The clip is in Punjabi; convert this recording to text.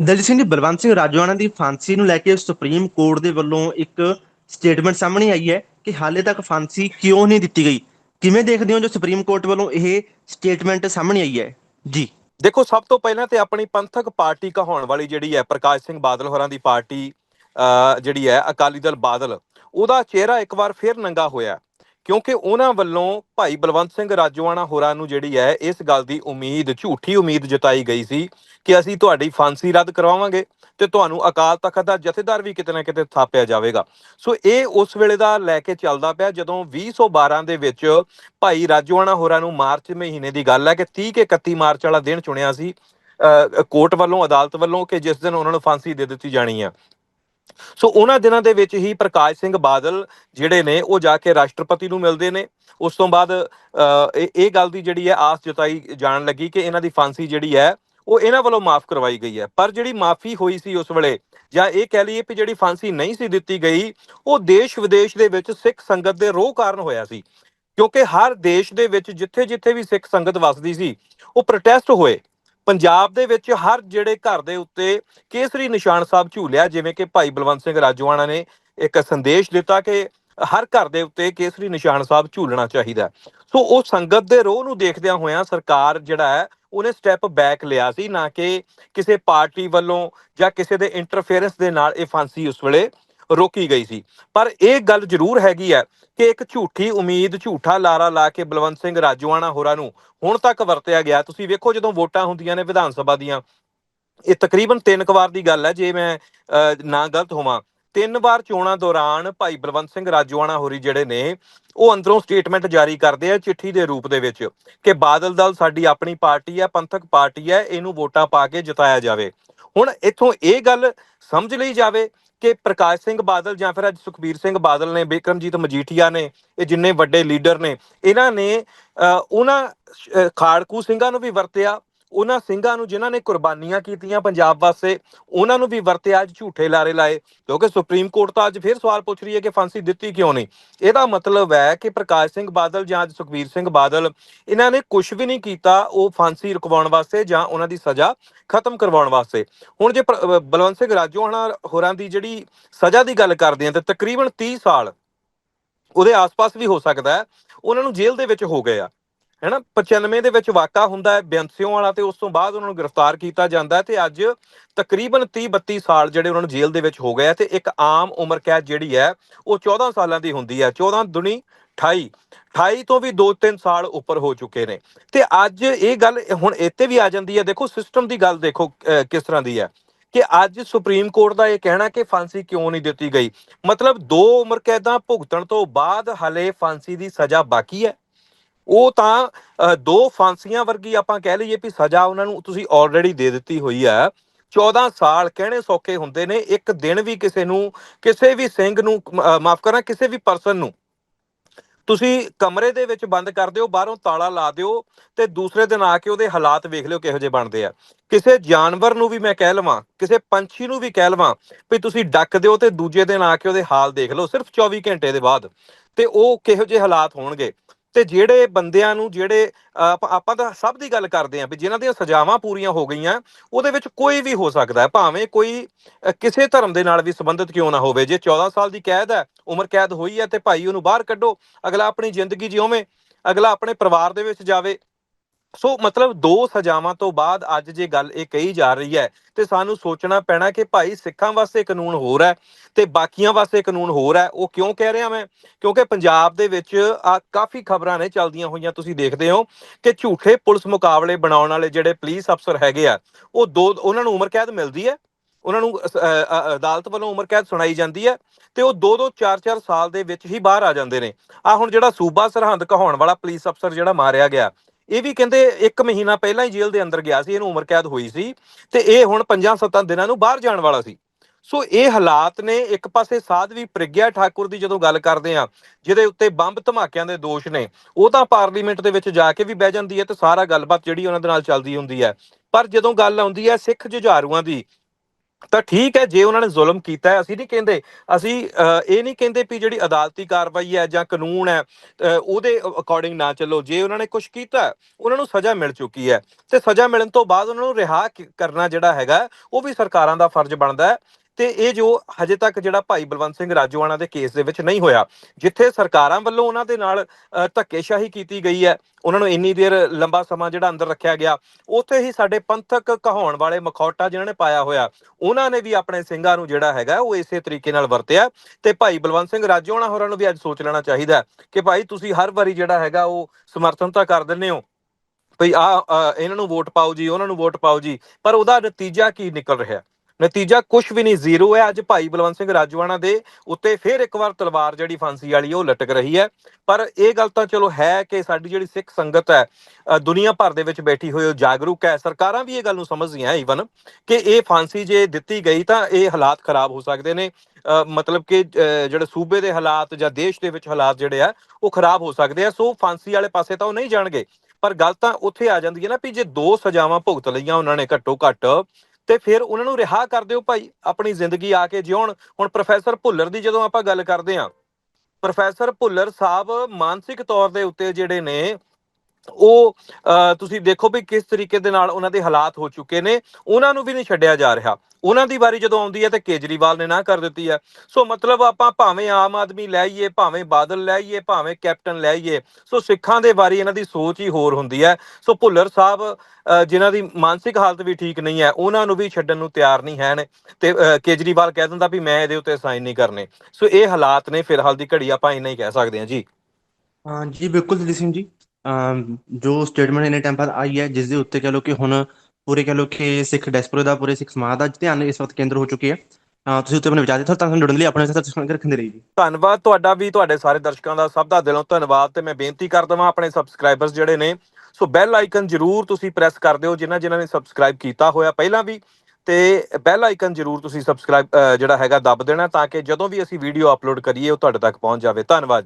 ਦਲਜੀਤ ਸਿੰਘ ਜੀ, ਬਲਵੰਤ ਸਿੰਘ ਰਾਜੋਆਣਾ ਦੀ ਫਾਂਸੀ ਨੂੰ ਲੈ ਕੇ ਸੁਪਰੀਮ ਕੋਰਟ ਦੇ ਵੱਲੋਂ ਇੱਕ ਸਟੇਟਮੈਂਟ ਸਾਹਮਣੇ ਆਈ ਹੈ ਕਿ ਹਾਲੇ ਤੱਕ ਫਾਂਸੀ ਕਿਉਂ ਨਹੀਂ ਦਿੱਤੀ ਗਈ? ਕਿਵੇਂ ਦੇਖਦੇ ਹੋ ਜੋ ਸੁਪਰੀਮ ਕੋਰਟ ਵੱਲੋਂ ਇਹ ਸਟੇਟਮੈਂਟ ਸਾਹਮਣੇ ਆਈ ਹੈ? ਜੀ। ਦੇਖੋ, ਸਭ ਤੋਂ ਪਹਿਲਾਂ ਤੇ ਆਪਣੀ ਪੰਥਕ ਪਾਰਟੀ ਕਹਾਉਣ ਵਾਲੀ ਜਿਹੜੀ ਹੈ, ਪ੍ਰਕਾਸ਼ ਸਿੰਘ ਬਾਦਲ ਹੋਰਾਂ ਦੀ ਪਾਰਟੀ ਜਿਹੜੀ ਹੈ, ਅਕਾਲੀ ਦਲ ਬਾਦਲ, ਉਹਦਾ ਚਿਹਰਾ ਇੱਕ ਵਾਰ ਫੇਰ ਨੰਗਾ ਹੋਇਆ। ਕਿਉਂਕਿ ਉਹਨਾਂ ਵੱਲੋਂ ਭਾਈ ਬਲਵੰਤ ਸਿੰਘ ਰਾਜੋਆਣਾ ਹੋਰਾਂ ਨੂੰ ਜਿਹੜੀ ਹੈ ਇਸ ਗੱਲ ਦੀ ਉਮੀਦ ਝੂਠੀ ਉਮੀਦ ਜਤਾਈ ਗਈ ਸੀ ਕਿ ਅਸੀਂ ਤੁਹਾਡੀ ਫਾਂਸੀ ਰੱਦ ਕਰਵਾਵਾਂਗੇ ਤੇ ਤੁਹਾਨੂੰ ਅਕਾਲ ਤਖਤ ਦਾ ਜਥੇਦਾਰ ਵੀ ਕਿਤੇ ਨਾ ਕਿਤੇ ਥਾਪਿਆ ਜਾਵੇਗਾ। ਸੋ ਇਹ ਉਸ ਵੇਲੇ ਦਾ ਲੈ ਕੇ ਚੱਲਦਾ ਪਿਆ ਜਦੋਂ 2012 ਦੇ ਵਿੱਚ ਭਾਈ ਰਾਜੋਆਣਾ ਹੋਰਾਂ ਨੂੰ ਮਾਰਚ ਮਹੀਨੇ ਦੀ ਗੱਲ ਹੈ ਕਿ 30 ਕੇ 31 ਮਾਰਚ ਵਾਲਾ ਦਿਨ ਚੁਣਿਆ ਸੀ ਅਹ, ਕੋਰਟ ਵੱਲੋਂ ਅਦਾਲਤ ਵੱਲੋਂ ਕਿ ਜਿਸ ਦਿਨ ਉਹਨਾਂ ਨੂੰ ਫਾਂਸੀ ਦੇ ਦਿੱਤੀ ਜਾਣੀ ਹੈ ਸੋ ਉਹਨਾਂ ਦਿਨਾਂ ਦੇ ਵਿੱਚ ਹੀ ਪ੍ਰਕਾਸ਼ ਸਿੰਘ ਬਾਦਲ ਜਿਹੜੇ ਨੇ, ਉਹ ਜਾ ਕੇ ਰਾਸ਼ਟਰਪਤੀ ਨੂੰ ਮਿਲਦੇ ਨੇ। ਉਸ ਤੋਂ ਬਾਅਦ ਇਹ ਗੱਲ ਦੀ ਜਿਹੜੀ ਹੈ ਆਸ ਜਤਾਈ ਜਾਣ ਲੱਗੀ ਕਿ ਇਹਨਾਂ ਦੀ ਫਾਂਸੀ ਜਿਹੜੀ ਹੈ, ਉਹ ਇਹਨਾਂ ਵੱਲੋਂ ਮਾਫ ਕਰਵਾਈ ਗਈ ਹੈ। ਪਰ ਜਿਹੜੀ ਮਾਫੀ ਹੋਈ ਸੀ ਉਸ ਵੇਲੇ, ਜਾਂ ਇਹ ਕਹਿ ਲਈਏ ਕਿ ਜਿਹੜੀ ਫਾਂਸੀ ਨਹੀਂ ਸੀ ਦਿੱਤੀ ਗਈ, ਉਹ ਦੇਸ਼ ਵਿਦੇਸ਼ ਦੇ ਵਿੱਚ ਸਿੱਖ ਸੰਗਤ ਦੇ ਰੋਹ ਕਾਰਨ ਹੋਇਆ ਸੀ। ਕਿਉਂਕਿ ਹਰ ਦੇਸ਼ ਦੇ ਵਿੱਚ ਜਿੱਥੇ-ਜਿੱਥੇ ਵੀ ਸਿੱਖ ਸੰਗਤ ਵੱਸਦੀ ਸੀ, ਉਹ ਪ੍ਰੋਟੈਸਟ ਹੋਏ। ਪੰਜਾਬ ਦੇ ਵਿੱਚ ਹਰ ਜਿਹੜੇ ਘਰ ਦੇ ਉੱਤੇ ਕੇਸਰੀ ਨਿਸ਼ਾਨ ਸਾਹਿਬ ਝੂਲਿਆ, ਜਿਵੇਂ ਕਿ ਭਾਈ ਬਲਵੰਤ ਸਿੰਘ ਰਾਜੋਆਣਾ ਨੇ ਇੱਕ ਸੰਦੇਸ਼ ਦਿੱਤਾ ਕਿ ਹਰ ਘਰ ਦੇ ਉੱਤੇ ਕੇਸਰੀ ਨਿਸ਼ਾਨ ਸਾਹਿਬ ਝੂਲਣਾ ਚਾਹੀਦਾ ਸੋ ਉਹ ਸੰਗਤ ਦੇ ਰੋਹ ਨੂੰ ਦੇਖਦਿਆਂ ਹੋਇਆਂ ਸਰਕਾਰ ਜਿਹੜਾ ਹੈ, ਉਹਨੇ ਸਟੈਪ ਬੈਕ ਲਿਆ ਸੀ, ਨਾ ਕਿ ਕਿਸੇ ਪਾਰਟੀ ਵੱਲੋਂ ਜਾਂ ਕਿਸੇ ਦੇ ਇੰਟਰਫੇਰੈਂਸ ਦੇ ਨਾਲ ਇਹ ਫਾਂਸੀ ਉਸ ਵੇਲੇ ਰੋਕੀ ਗਈ ਸੀ। ਪਰ ਇਹ ਗੱਲ ਜ਼ਰੂਰ ਹੈਗੀ ਹੈ ਕਿ ਇੱਕ ਝੂਠੀ ਉਮੀਦ, ਝੂਠਾ ਲਾਰਾ ਲਾ ਕੇ ਬਲਵੰਤ ਸਿੰਘ ਰਾਜੋਆਣਾ ਹੋਰਾਂ ਨੂੰ ਹੁਣ ਤੱਕ ਵਰਤਿਆ ਗਿਆ। ਤੁਸੀਂ ਵੇਖੋ ਜਦੋਂ ਵੋਟਾਂ ਹੁੰਦੀਆਂ ਨੇ ਵਿਧਾਨ ਸਭਾ ਦੀਆਂ, ਇਹ ਤਕਰੀਬਨ ਤਿੰਨ ਕੁ ਵਾਰ ਦੀ ਗੱਲ ਹੈ, ਜੇ ਮੈਂ ਨਾ ਗਲਤ ਹੋਵਾਂ। ਤਿੰਨ ਵਾਰ ਚੋਣਾਂ ਦੌਰਾਨ ਭਾਈ ਬਲਵੰਤ ਸਿੰਘ ਰਾਜੋਆਣਾ ਹੋਰੀ ਜਿਹੜੇ ਨੇ, ਉਹ ਅੰਦਰੋਂ ਸਟੇਟਮੈਂਟ ਜਾਰੀ ਕਰਦੇ ਆ ਚਿੱਠੀ ਦੇ ਰੂਪ ਦੇ ਵਿੱਚ ਕਿ ਬਾਦਲ ਦਲ ਸਾਡੀ ਆਪਣੀ ਪਾਰਟੀ ਹੈ, ਪੰਥਕ ਪਾਰਟੀ ਹੈ, ਇਹਨੂੰ ਵੋਟਾਂ ਪਾ ਕੇ ਜਿਤਾਇਆ ਜਾਵੇ। ਹੁਣ ਇੱਥੋਂ ਇਹ ਗੱਲ ਸਮਝ ਲਈ ਜਾਵੇ ਕਿ ਪ੍ਰਕਾਸ਼ ਸਿੰਘ ਬਾਦਲ ਜਾਂ ਫਿਰ ਅੱਜ ਸੁਖਬੀਰ ਸਿੰਘ ਬਾਦਲ ਨੇ ਬਿਕਰਮਜੀਤ ਮਜੀਠੀਆ ਨੇ ਇਹ ਜਿੰਨੇ ਵੱਡੇ ਲੀਡਰ ਨੇ ਇਹਨਾਂ ਨੇ ਅਹ, ਉਹਨਾਂ ਖਾੜਕੂ ਸਿੰਘਾਂ ਨੂੰ ਵੀ ਵਰਤਿਆ। ਉਹਨਾਂ ਸਿੰਘਾਂ ਨੂੰ ਜਿਨ੍ਹਾਂ ਨੇ ਕੁਰਬਾਨੀਆਂ ਕੀਤੀਆਂ ਪੰਜਾਬ ਵਾਸਤੇ, ਉਹਨਾਂ ਨੂੰ ਵੀ ਵਰਤਿਆ ਅੱਜ ਝੂਠੇ ਲਾਰੇ ਲਾਏ, ਕਿਉਂਕਿ ਸੁਪਰੀਮ ਕੋਰਟ ਤਾਂ ਅੱਜ ਫਿਰ ਸਵਾਲ ਪੁੱਛ ਰਹੀ ਹੈ ਕਿ ਫਾਂਸੀ ਦਿੱਤੀ ਕਿਉਂ ਨਹੀਂ। ਇਹਦਾ ਮਤਲਬ ਹੈ ਕਿ ਪ੍ਰਕਾਸ਼ ਸਿੰਘ ਬਾਦਲ ਜਾਂ ਅੱਜ ਸੁਖਬੀਰ ਸਿੰਘ ਬਾਦਲ, ਇਹਨਾਂ ਨੇ ਕੁਝ ਵੀ ਨਹੀਂ ਕੀਤਾ ਉਹ ਫਾਂਸੀ ਰੁਕਵਾਉਣ ਵਾਸਤੇ ਜਾਂ ਉਹਨਾਂ ਦੀ ਸਜ਼ਾ ਖਤਮ ਕਰਵਾਉਣ ਵਾਸਤੇ। ਹੁਣ ਜੇ ਬਲਵੰਤ ਸਿੰਘ ਰਾਜੋਆਣਾ ਹੋਰਾਂ ਦੀ ਜਿਹੜੀ ਸਜ਼ਾ ਦੀ ਗੱਲ ਕਰਦੇ ਹਾਂ ਤਾਂ ਤਕਰੀਬਨ 30 ਸਾਲ ਉਹਦੇ ਆਸ-ਪਾਸ ਵੀ ਹੋ ਸਕਦਾ ਉਹਨਾਂ ਨੂੰ ਜੇਲ੍ਹ ਦੇ ਵਿੱਚ ਹੋ ਗਏ ਆ। ਹੈਨਾ 95 ਦੇ ਵਿੱਚ ਵਾਕਾ ਹੁੰਦਾ ਹੈ ਬੇਅੰਸਿਓ ਵਾਲਾ ਤੇ ਉਸ ਤੋਂ ਬਾਅਦ ਉਹਨਾਂ ਨੂੰ ਗ੍ਰਿਫਤਾਰ ਕੀਤਾ ਜਾਂਦਾ ਹੈ ਤੇ ਅੱਜ ਤਕਰੀਬਨ 30 32 ਸਾਲ ਜਿਹੜੇ ਉਹਨਾਂ ਨੂੰ ਜੇਲ੍ਹ ਦੇ ਵਿੱਚ ਹੋ ਗਏ ਆ ਤੇ ਇੱਕ ਆਮ ਉਮਰ ਕੈਦ ਜਿਹੜੀ ਹੈ, ਉਹ 14 ਸਾਲਾਂ ਦੀ ਹੁੰਦੀ ਹੈ 14 ਦੁਨੀ 28 28 ਤੋਂ ਵੀ 2-3 ਸਾਲ ਉੱਪਰ ਹੋ ਚੁੱਕੇ ਨੇ। ਤੇ ਅੱਜ ਇਹ ਗੱਲ ਹੁਣ ਇੱਥੇ ਵੀ ਆ ਜਾਂਦੀ ਹੈ, ਦੇਖੋ ਸਿਸਟਮ ਦੀ ਗੱਲ ਦੇਖੋ ਕਿਸ ਤਰ੍ਹਾਂ ਦੀ ਹੈ ਕਿ ਅੱਜ ਸੁਪਰੀਮ ਕੋਰਟ ਦਾ ਇਹ ਕਹਿਣਾ ਕਿ ਫਾਂਸੀ ਕਿਉਂ ਨਹੀਂ ਦਿੱਤੀ ਗਈ? ਮਤਲਬ ਦੋ ਉਮਰ ਕੈਦਾਂ ਭੁਗਤਣ ਤੋਂ ਬਾਅਦ ਹਲੇ ਫਾਂਸੀ ਦੀ ਸਜ਼ਾ ਬਾਕੀ ਹੈ। ਉਹ ਤਾਂ ਅਹ, ਦੋ ਫਾਂਸੀਆਂ ਵਰਗੀ ਆਪਾਂ ਕਹਿ ਲਈਏ ਵੀ ਸਜ਼ਾ ਉਹਨਾਂ ਨੂੰ ਤੁਸੀਂ ਆਲਰੇਡੀ ਦੇ ਦਿੱਤੀ ਹੋਈ ਹੈ। 14 ਸਾਲ ਕਹਿਣੇ ਸੌਖੇ ਹੁੰਦੇ ਨੇ ਇੱਕ ਦਿਨ ਵੀ ਕਿਸੇ ਨੂੰ ਕਿਸੇ ਵੀ ਸਿੰਘ ਨੂੰ ਮਾਫ ਕਰਾਂ ਕਿਸੇ ਵੀ ਪਰਸਨ ਨੂੰ। ਤੁਸੀਂ ਕਮਰੇ ਦੇ ਵਿੱਚ ਬੰਦ ਕਰ ਦਿਓ ਬਾਹਰੋਂ ਤਾਲਾ ਲਾ ਦਿਓ ਤੇ ਦੂਸਰੇ ਦਿਨ ਆ ਕੇ ਉਹਦੇ ਹਾਲਾਤ ਵੇਖ ਲਿਓ ਕਿਹੋ ਜਿਹੇ ਬਣਦੇ ਆ। ਕਿਸੇ ਜਾਨਵਰ ਨੂੰ ਵੀ ਮੈਂ ਕਹਿ ਲਵਾਂ ਕਿਸੇ ਪੰਛੀ ਨੂੰ ਵੀ ਕਹਿ ਲਵਾਂ ਵੀ ਤੁਸੀਂ ਡੱਕ ਦਿਓ ਤੇ ਦੂਜੇ ਦਿਨ ਆ ਕੇ ਉਹਦੇ ਹਾਲ ਦੇਖ ਲਓ ਸਿਰਫ 24 ਘੰਟੇ ਦੇ ਬਾਅਦ। ਤੇ ਉਹ ਕਿਹੋ ਜਿਹੇ ਹਾਲਾਤ ਹੋਣਗੇ? ਤੇ ਜਿਹੜੇ ਬੰਦਿਆਂ ਨੂੰ ਜਿਹੜੇ ਆਪਾਂ ਤਾਂ ਸਭ ਦੀ ਗੱਲ ਕਰਦੇ ਆਂ ਵੀ ਜਿਨ੍ਹਾਂ ਦੀਆਂ ਸਜ਼ਾਵਾਂ ਪੂਰੀਆਂ ਹੋ ਗਈਆਂ, ਉਹਦੇ ਵਿੱਚ ਕੋਈ ਵੀ ਹੋ ਸਕਦਾ ਹੈ। ਭਾਵੇਂ ਕੋਈ ਕਿਸੇ ਧਰਮ ਦੇ ਨਾਲ ਵੀ ਸੰਬੰਧਿਤ ਕਿਉਂ ਨਾ ਹੋਵੇ। ਜੇ 14 ਸਾਲ ਦੀ ਕੈਦ ਹੈ, ਉਮਰ ਕੈਦ ਹੋਈ ਹੈ ਤੇ ਭਾਈ ਉਹਨੂੰ ਬਾਹਰ ਕੱਢੋ, ਅਗਲਾ ਆਪਣੀ ਜ਼ਿੰਦਗੀ ਜਿਉਵੇਂ, ਅਗਲਾ ਆਪਣੇ ਪਰਿਵਾਰ ਦੇ ਵਿੱਚ ਜਾਵੇ ਸੋ ਮਤਲਬ ਦੋ ਸਜ਼ਾਵਾਂ ਤੋਂ ਬਾਅਦ ਅੱਜ ਜੇ ਗੱਲ ਇਹ ਕਹੀ ਜਾ ਰਹੀ ਹੈ, ਤੇ ਸਾਨੂੰ ਸੋਚਣਾ ਪੈਣਾ ਕਿ ਭਾਈ ਸਿੱਖਾਂ ਵਾਸਤੇ ਕਾਨੂੰਨ ਹੋਰ ਹੈ ਤੇ ਬਾਕੀਆਂ ਵਾਸਤੇ ਕਾਨੂੰਨ ਹੋਰ ਹੈ, ਉਹ ਕਿਉਂ ਕਹਿ ਰਿਹਾ ਮੈਂ? ਕਿਉਂਕਿ ਪੰਜਾਬ ਦੇ ਵਿੱਚ ਆ ਕਾਫੀ ਖਬਰਾਂ ਨੇ ਚੱਲਦੀਆਂ ਹੋਈਆਂ, ਤੁਸੀਂ ਦੇਖਦੇ ਹੋ ਕਿ ਝੂਠੇ ਪੁਲਿਸ ਮੁਕਾਬਲੇ ਬਣਾਉਣ ਵਾਲੇ ਜਿਹੜੇ ਪੁਲਿਸ ਅਫਸਰ ਹੈਗੇ ਆ, ਉਹ ਦੋ, ਉਹਨਾਂ ਨੂੰ ਉਮਰ ਕੈਦ ਮਿਲਦੀ ਹੈ, ਉਹਨਾਂ ਨੂੰ ਅਦਾਲਤ ਵੱਲੋਂ ਉਮਰ ਕੈਦ ਸੁਣਾਈ ਜਾਂਦੀ ਹੈ ਤੇ ਉਹ 2-2 4-4 ਸਾਲ ਦੇ ਵਿੱਚ ਹੀ ਬਾਹਰ ਆ ਜਾਂਦੇ ਨੇ। ਆ ਹੁਣ ਜਿਹੜਾ ਸੂਬਾ ਸਰਹੰਦ ਕਹਾਉਣ ਵਾਲਾ ਪੁਲਿਸ ਅਫਸਰ ਜਿਹੜਾ ਮਾਰਿਆ ਗਿਆ ਇਹ ਵੀ ਕਹਿੰਦੇ 1 ਮਹੀਨਾ ਪਹਿਲਾਂ ਹੀ ਜੇਲ੍ਹ ਦੇ ਅੰਦਰ ਗਿਆ ਸੀ, ਇਹਨੂੰ ਉਮਰ ਕੈਦ ਹੋਈ ਸੀ ਤੇ ਇਹ ਹੁਣ 5-7 ਦਿਨਾਂ ਨੂੰ ਬਾਹਰ ਜਾਣ ਵਾਲਾ ਸੀ। ਸੋ ਇਹ ਹਾਲਾਤ ਨੇ, ਇੱਕ ਪਾਸੇ ਸਾਧਵੀ ਪ੍ਰਗਿਆ ਠਾਕੁਰ ਦੀ ਜਦੋਂ ਗੱਲ ਕਰਦੇ ਆ ਜਿਹਦੇ ਉੱਤੇ ਬੰਬ ਧਮਾਕਿਆਂ ਦੇ ਦੋਸ਼ ਨੇ, ਉਹ ਤਾਂ ਪਾਰਲੀਮੈਂਟ ਦੇ ਵਿੱਚ ਜਾ ਕੇ ਵੀ ਬਹਿ ਜਾਂਦੀ ਹੈ ਤੇ ਸਾਰਾ ਗੱਲਬਾਤ ਜਿਹੜੀ ਉਹਨਾਂ ਦੇ ਨਾਲ ਚੱਲਦੀ ਹੁੰਦੀ ਹੈ। ਪਰ ਜਦੋਂ ਗੱਲ ਆਉਂਦੀ ਹੈ ਸਿੱਖ ਜੁਝਾਰੂਆਂ ਦੀ ਤਾਂ ਠੀਕ ਹੈ ਜੇ ਉਹਨਾਂ ਨੇ ਜ਼ੁਲਮ ਕੀਤਾ ਹੈ ਅਸੀਂ ਨਹੀਂ ਕਹਿੰਦੇ ਅਸੀਂ ਅਹ, ਇਹ ਨਹੀਂ ਕਹਿੰਦੇ ਵੀ ਜਿਹੜੀ ਅਦਾਲਤੀ ਕਾਰਵਾਈ ਹੈ ਜਾਂ ਕਾਨੂੰਨ ਹੈ ਅਹ, ਉਹਦੇ ਅਕੋਰਡਿੰਗ ਨਾ ਚੱਲੋ। ਜੇ ਉਹਨਾਂ ਨੇ ਕੁਝ ਕੀਤਾ ਉਹਨਾਂ ਨੂੰ ਸਜ਼ਾ ਮਿਲ ਚੁੱਕੀ ਹੈ। ਤੇ ਸਜ਼ਾ ਮਿਲਣ ਤੋਂ ਬਾਅਦ ਉਹਨਾਂ ਨੂੰ ਰਿਹਾ ਕਰਨਾ ਜਿਹੜਾ ਹੈਗਾ ਉਹ ਵੀ ਸਰਕਾਰਾਂ ਦਾ ਫਰਜ਼ ਬਣਦਾ ਹੈ। ਤੇ ਇਹ ਜੋ ਹਜੇ ਤੱਕ ਜਿਹੜਾ ਭਾਈ ਬਲਵੰਤ ਸਿੰਘ ਰਾਜੋਆਣਾ ਦੇ ਕੇਸ ਦੇ ਵਿੱਚ ਨਹੀਂ ਹੋਇਆ, ਜਿੱਥੇ ਸਰਕਾਰਾਂ ਵੱਲੋਂ ਉਹਨਾਂ ਦੇ ਨਾਲ ਧੱਕੇਸ਼ਾਹੀ ਕੀਤੀ ਗਈ ਹੈ, ਉਹਨਾਂ ਨੂੰ ਇੰਨੀ ਦੇਰ ਲੰਬਾ ਸਮਾਂ ਜਿਹੜਾ ਅੰਦਰ ਰੱਖਿਆ ਗਿਆ, ਉੱਥੇ ਹੀ ਸਾਡੇ ਪੰਥਕ ਕਹਾਉਣ ਵਾਲੇ ਮਖੌਟਾ ਜਿਨ੍ਹਾਂ ਨੇ ਪਾਇਆ ਹੋਇਆ, ਉਹਨਾਂ ਨੇ ਵੀ ਆਪਣੇ ਸਿੰਘਾਂ ਨੂੰ ਜਿਹੜਾ ਹੈਗਾ ਉਹ ਇਸੇ ਤਰੀਕੇ ਨਾਲ ਵਰਤਿਆ ਤੇ ਭਾਈ ਬਲਵੰਤ ਸਿੰਘ ਰਾਜੋਆਣਾ ਹੋਰਾਂ ਨੂੰ ਵੀ ਅੱਜ ਸੋਚ ਲੈਣਾ ਚਾਹੀਦਾ ਕਿ ਭਾਈ ਤੁਸੀਂ ਹਰ ਵਾਰੀ ਜਿਹੜਾ ਹੈਗਾ ਉਹ ਸਮਰਥਨ ਤਾਂ ਕਰ ਦਿੰਦੇ ਹੋ, ਭਈ ਆ ਇਹਨਾਂ ਨੂੰ ਵੋਟ ਪਾਓ ਜੀ, ਉਹਨਾਂ ਨੂੰ ਵੋਟ ਪਾਓ ਜੀ, ਪਰ ਉਹਦਾ ਨਤੀਜਾ ਕੀ ਨਿਕਲ ਰਿਹਾ? ਨਤੀਜਾ ਕੁਝ ਵੀ ਨਹੀਂ ਜ਼ੀਰੋ ਹੈ। ਅੱਜ ਭਾਈ ਬਲਵੰਤ ਸਿੰਘ ਰਾਜੋਆਣਾ ਦੇ ਉੱਤੇ ਫਿਰ ਇੱਕ ਵਾਰ ਤਲਵਾਰ ਜਿਹੜੀ ਫਾਂਸੀ ਵਾਲੀ ਹੈ ਉਹ ਲਟਕ ਰਹੀ ਹੈ। ਪਰ ਇਹ ਗੱਲ ਤਾਂ ਚਲੋ ਹੈ ਕਿ ਸਾਡੀ ਜਿਹੜੀ ਸਿੱਖ ਸੰਗਤ ਹੈ ਅ, ਦੁਨੀਆ ਭਰ ਦੇ ਵਿੱਚ ਬੈਠੀ ਹੋਈ ਉਹ ਜਾਗਰੂਕ ਹੈ। ਸਰਕਾਰਾਂ ਵੀ ਇਹ ਗੱਲ ਨੂੰ ਸਮਝਦੀਆਂ ਈਵਨ ਕਿ ਇਹ ਫਾਂਸੀ ਜੇ ਦਿੱਤੀ ਗਈ ਤਾਂ ਇਹ ਹਾਲਾਤ ਖਰਾਬ ਹੋ ਸਕਦੇ ਨੇ। ਅ, ਮਤਲਬ ਕਿ ਜਿਹੜੇ ਸੂਬੇ ਦੇ ਹਾਲਾਤ ਜਾਂ ਦੇਸ਼ ਦੇ ਵਿੱਚ ਹਾਲਾਤ ਜਿਹੜੇ ਆ ਉਹ ਖਰਾਬ ਹੋ ਸਕਦੇ ਆ। ਸੋ ਫਾਂਸੀ ਵਾਲੇ ਪਾਸੇ ਤਾਂ ਉਹ ਨਹੀਂ ਜਾਣਗੇ। ਪਰ ਗੱਲ ਤਾਂ ਉੱਥੇ ਆ ਜਾਂਦੀ ਹੈ ਨਾ ਵੀ ਜੇ ਦੋ ਸਜ਼ਾਵਾਂ ਭੁਗਤ ਲਈਆਂ ਉਹਨਾਂ ਨੇ ਘੱਟੋ ਘੱਟ ਤੇ ਫਿਰ ਉਹਨਾਂ ਨੂੰ ਰਿਹਾ ਕਰ ਦਿਓ ਭਾਈ, ਆਪਣੀ ਜ਼ਿੰਦਗੀ ਆ ਕੇ ਜਿਉਣ। ਹੁਣ ਪ੍ਰੋਫੈਸਰ ਭੁੱਲਰ ਦੀ ਜਦੋਂ ਆਪਾਂ ਗੱਲ ਕਰਦੇ ਹਾਂ, ਪ੍ਰੋਫੈਸਰ ਭੁੱਲਰ ਸਾਹਿਬ ਮਾਨਸਿਕ ਤੌਰ ਦੇ ਉੱਤੇ ਜਿਹੜੇ ਨੇ ਉਹ ਤੁਸੀਂ ਦੇਖੋ ਵੀ ਕਿਸ ਤਰੀਕੇ ਦੇ ਨਾਲ ਉਹਨਾਂ ਦੇ ਹਾਲਾਤ ਹੋ ਚੁੱਕੇ ਨੇ। ਉਹਨਾਂ ਨੂੰ ਵੀ ਨਹੀਂ ਛੱਡਿਆ ਜਾ ਰਿਹਾ। ਉਹਨਾਂ ਦੀ ਵਾਰੀ ਜਦੋਂ ਆਉਂਦੀ ਹੈ ਤੇ ਕੇਜਰੀਵਾਲ ਨੇ ਨਾ ਕਰ ਦਿੱਤੀ ਹੈ। ਸੋ ਮਤਲਬ ਆਪਾਂ ਭਾਵੇਂ ਆਮ ਆਦਮੀ ਲੈਈਏ ਭਾਵੇਂ ਬਾਦਲ ਲੈ ਭਾਵੇਂ ਕੈਪਟਨ ਲੈਈਏ ਸੋ ਸਿੱਖਾਂ ਦੇ ਵਾਰੀ ਇਹਨਾਂ ਦੀ ਸੋਚ ਹੀ ਹੋਰ ਹੁੰਦੀ ਹੈ। ਸੋ ਭੁੱਲਰ ਸਾਹਿਬ ਅਹ, ਜਿਨ੍ਹਾਂ ਦੀ ਮਾਨਸਿਕ ਹਾਲਤ ਵੀ ਠੀਕ ਨਹੀਂ ਹੈ ਉਹਨਾਂ ਨੂੰ ਵੀ ਛੱਡਣ ਨੂੰ ਤਿਆਰ ਨਹੀਂ ਹਨ ਤੇ ਕੇਜਰੀਵਾਲ ਕਹਿ ਦਿੰਦਾ ਵੀ ਮੈਂ ਇਹਦੇ ਉੱਤੇ ਸਾਈਨ ਨਹੀਂ ਕਰਨੇ। ਸੋ ਇਹ ਹਾਲਾਤ ਨੇ ਫਿਲਹਾਲ ਦੀ ਘੜੀ ਆਪਾਂ ਇੰਨਾ ਹੀ ਕਹਿ ਸਕਦੇ ਹਾਂ। ਜੀ। ਹਾਂ ਜੀ ਬਿਲਕੁਲ ਦਲੀਪ ਸਿੰਘ ਜੀ। ਜੋ ਸਟੇਟਮੈਂਟ ਇਹਨੇ ਟਾਈਮ ਬਾਅਦ ਆਈ ਹੈ ਜਿਸ ਦੇ ਉੱਤੇ ਕਹ ਲੋ ਕਿ ਹੁਣ ਪੂਰੇ ਕਹ ਲੋ ਕਿ ਸਿੱਖ ਡੈਸਪੋਰੇ ਦਾ, ਪੂਰੇ ਸਿੱਖ ਸਮਾਜ ਦਾ ਧਿਆਨ ਇਸ ਵਕਤ ਕੇਂਦਰ ਹੋ ਚੁੱਕੇ ਹੈ। ਤੁਸੀਂ ਉੱਤੇ ਆਪਣੇ ਵਿਚਾਰ ਦਿੱਤਾ ਤਾਂ ਜੁੜਨ ਲਈ ਆਪਣੇ ਸਾਥ ਸੰਪਰਕ ਰੱਖਦੇ ਰਹੀ ਜੀ। ਧੰਨਵਾਦ ਤੁਹਾਡਾ ਵੀ, ਤੁਹਾਡੇ ਸਾਰੇ ਦਰਸ਼ਕਾਂ ਦਾ, ਸਭ ਦਾ ਦਿਲੋਂ ਧੰਨਵਾਦ ਤੇ ਮੈਂ ਬੇਨਤੀ ਕਰ ਦਵਾਂ ਆਪਣੇ ਸਬਸਕ੍ਰਾਈਬਰਸ ਜਿਹੜੇ ਨੇ, ਸੋ ਬੈਲ ਆਈਕਨ ਜਰੂਰ ਤੁਸੀਂ ਪ੍ਰੈਸ ਕਰ ਦਿਓ, ਜਿਨ੍ਹਾਂ ਜਿਨ੍ਹਾਂ ਨੇ ਸਬਸਕ੍ਰਾਈਬ ਕੀਤਾ ਹੋਇਆ ਪਹਿਲਾਂ ਵੀ, ਤੇ ਬੈਲ ਆਈਕਨ ਜਰੂਰ ਤੁਸੀਂ ਸਬਸਕ੍ਰਾਈਬ ਜਿਹੜਾ ਹੈਗਾ ਦੱਬ ਦੇਣਾ, ਤਾਂ ਕਿ ਜਦੋਂ ਵੀ ਅਸੀਂ ਵੀਡੀਓ ਅਪਲੋਡ ਕਰੀਏ, ਉਹ ਤੁਹਾਡੇ ਤੱਕ ਪਹੁੰਚ ਜਾਵੇ। ਧੰਨਵਾਦ